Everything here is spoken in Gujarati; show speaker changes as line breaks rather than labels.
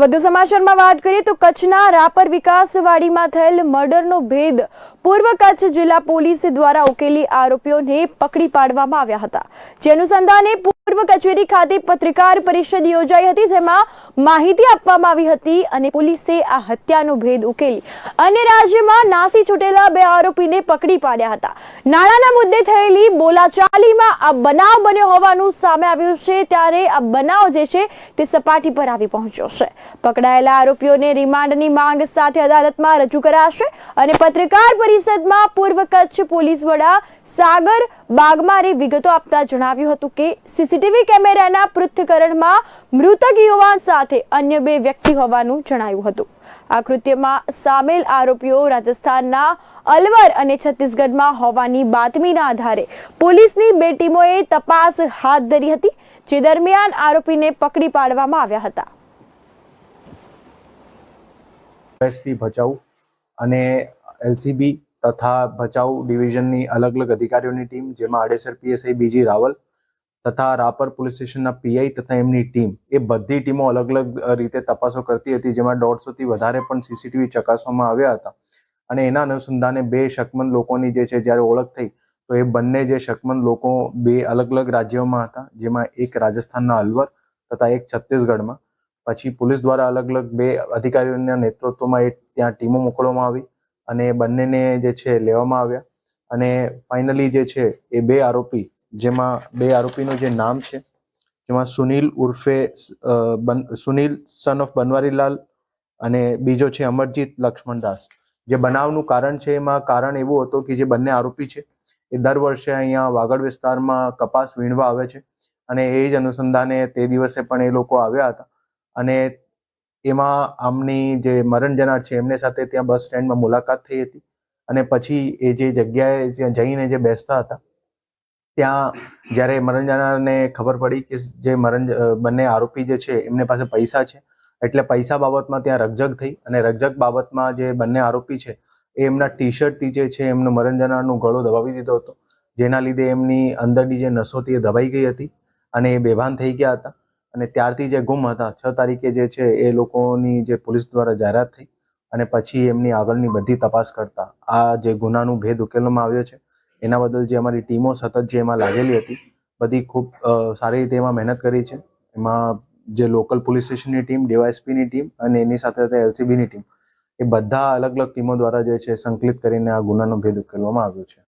વધુ સમાચારમાં વાત કરીએ તો કચ્છના રાપર વિકાસવાડીમાં થયેલ મર્ડરનો ભેદ પૂર્વ કચ્છ જિલ્લા પોલીસ દ્વારા ઉકેલી આરોપીઓને પકડી પાડવામાં આવ્યા હતા. જે અનુસંધાને પૂર્વ કચેરી ખાતે પત્રકાર પરિષદ યોજાઈ હતી, જેમાં માહિતી આપવામાં આવી હતી અને પોલીસે આ હત્યાનો ભેદ ઉકેલી અને રાજ્યમાં નાસી છૂટેલા બે આરોપીને પકડી પાડ્યા હતા. નાણાના મુદ્દે થયેલી બોલાચાલીમાં આ બનાવ બન્યો હોવાનું સામે આવ્યું છે, ત્યારે આ બનાવ જે છે તે સપાટી પર આવી પહોંચ્યો છે. પકડાયેલા આરોપીઓને રિમાન્ડની માંગ સાથે અદાલતમાં રજૂ કરાશે અને પત્રકાર પરિષદમાં પૂર્વ કચ્છ પોલીસ વડા સાગર બાગમારે વિગતો આપતા જણાવ્યું હતું કે સીસીટીવી કેમેરાના પૃથ્થકરણમાં મૃતક યુવાન સાથે અન્ય બે વ્યક્તિ હોવાનું જણાયું હતું. આ કૃત્યમાં સામેલ આરોપીઓ રાજસ્થાનના અલવર અને છત્તીસગઢમાં હોવાની બાતમીના આધારે પોલીસની બે ટીમોએ તપાસ હાથ ધરી હતી, જે દરમિયાન આરોપીને પકડી પાડવામાં આવ્યા હતા.
એસપી ભચાઉ અને એલસીબી તથા ભચાઉ ડિવિઝનની અલગ અલગ અધિકારીઓની ટીમ, જેમાં આડેસર પીએસઆઈ બીજી રાવલ તથા રાપર પોલીસ સ્ટેશનના પીઆઈ તથા એમની ટીમ. એ બધી ટીમો અલગ અલગ રીતે તપાસો કરતી હતી, જેમાં દોઢસોથી વધારે પણ સીસીટીવી ચકાસવામાં આવ્યા હતા. અને એના અનુસંધાને બે શકમંદ લોકોની જે છે, જ્યારે ઓળખ થઈ, તો એ બંને જે શકમંદ લોકો બે અલગ અલગ રાજ્યોમાં હતા, જેમાં એક રાજસ્થાનના અલવર તથા એક છત્તીસગઢમાં. પછી પોલીસ દ્વારા અલગ અલગ બે અધિકારીઓના નેતૃત્વમાં એ ત્યાં ટીમો મોકલવામાં આવી. અને બંનેને જે છે લેવામાં આવ્યા. અને ફાઇનલી જે છે એ બે આરોપી, જેમાં બે આરોપીનું જે નામ છે, જેમાં સુનિલ ઉર્ફે સુનિલ સન ઓફ બનવારીલાલ અને બીજો છે અમરજીત લક્ષ્મણદાસ જે બનાવનું કારણ છે, એમાં કારણ એવું હતું કે જે બંને આરોપી છે, એ દર વર્ષે અહીંયા વાગડ વિસ્તારમાં કપાસ વીણવા આવે છે. અને એ જ અનુસંધાને તે દિવસે પણ એ લોકો આવ્યા હતા. અને એમાં આમની જે મરણ જનાર છે, એમને સાથે ત્યાં બસ સ્ટેન્ડમાં મુલાકાત થઈ હતી અને પછી એ જે જગ્યાએ જ્યાં જઈને જે બેસતા હતા, ત્યાં જ્યારે મરણ જનારને ખબર પડી કે જે મરણ બંને આરોપી જે છે, એમને પાસે પૈસા છે, એટલે પૈસા બાબતમાં ત્યાં રકઝક થઈ અને રકઝક બાબતમાં જે બંને આરોપી છે, એ એમના ટી શર્ટથી જે છે, એમનો મરણ જનારનો ગળો દબાવી દીધો હતો. જેના લીધે એમની અંદરની જે નસો એ દબાઈ ગઈ હતી અને એ બેભાન થઈ ગયા હતા. અને ત્યારથી જે ગુમ હતા, છ તારીખે જે છે એ લોકોની જે પોલીસ દ્વારા જાહેરાત થઈ અને પછી એમની આગળની બધી તપાસ કરતા. આ જે ગુનાનું ભેદ ઉકેલવામાં આવ્યો છે, એના બદલ જે અમારી ટીમો સતત જે એમાં લાગેલી હતી, બધી ખૂબ સારી રીતે એમાં મહેનત કરી છે. એમાં જે લોકલ પોલીસ સ્ટેશનની ટીમ, ડીવાયએસપીની ટીમ અને એની સાથે સાથે એલસીબીની ટીમ, એ બધા અલગ અલગ ટીમો દ્વારા જે છે સંકલિત કરીને આ ગુનાનો ભેદ ઉકેલવામાં આવ્યો છે.